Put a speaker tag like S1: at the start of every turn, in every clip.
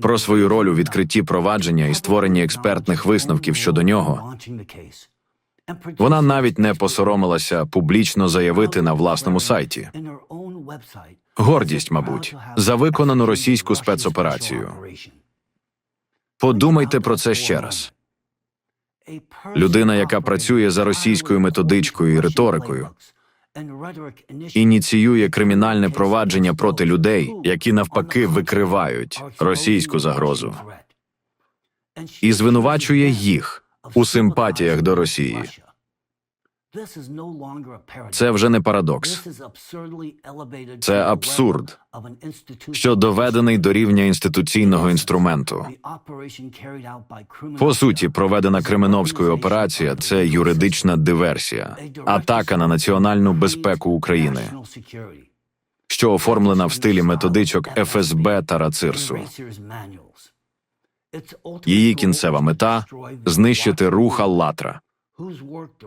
S1: про свою роль у відкритті провадження і створенні експертних висновків щодо нього. Вона навіть не посоромилася публічно заявити на власному сайті. Гордість, мабуть, за виконану російську спецоперацію. Подумайте про це ще раз.
S2: Людина, яка працює за російською методичкою і риторикою,
S1: Ініціює кримінальне провадження проти людей, які навпаки викривають російську загрозу, і звинувачує їх у симпатіях до Росії. Це вже не парадокс,
S2: це абсурд,
S1: що доведений до рівня інституційного інструменту. По суті, проведена Кременовською операція це юридична диверсія, атака на національну безпеку України, що оформлена в стилі методичок ФСБ та РАЦИРСу. Її кінцева мета знищити рух Аллатра,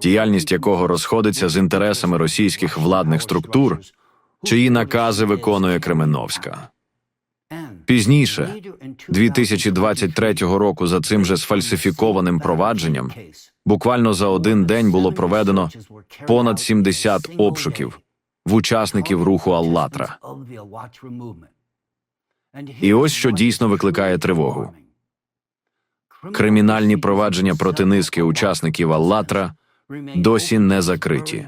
S1: діяльність якого розходиться з інтересами російських владних структур, чиї накази виконує Кременовська. Пізніше, 2023 року, за цим же сфальсифікованим провадженням, буквально за один день було проведено понад 70 обшуків в учасників руху Аллатра. І ось що дійсно викликає тривогу. Кримінальні провадження проти низки учасників Аллатра досі не закриті.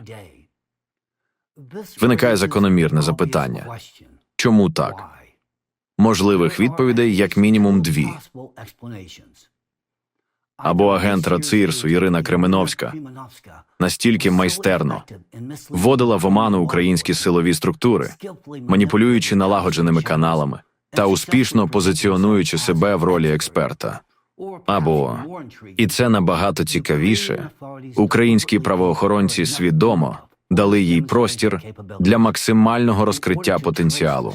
S1: Виникає закономірне запитання. Чому так? Можливих відповідей як мінімум дві.
S2: Або агент РАЦИРСу Ірина Кременовська
S1: Настільки майстерно вводила в оману українські силові структури, маніпулюючи налагодженими каналами та успішно позиціонуючи себе в ролі експерта.
S2: Або
S1: І це набагато цікавіше. Українські правоохоронці свідомо дали їй простір для максимального розкриття потенціалу,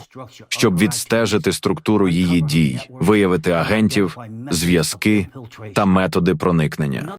S1: щоб відстежити структуру її дій, виявити агентів, зв'язки та методи проникнення.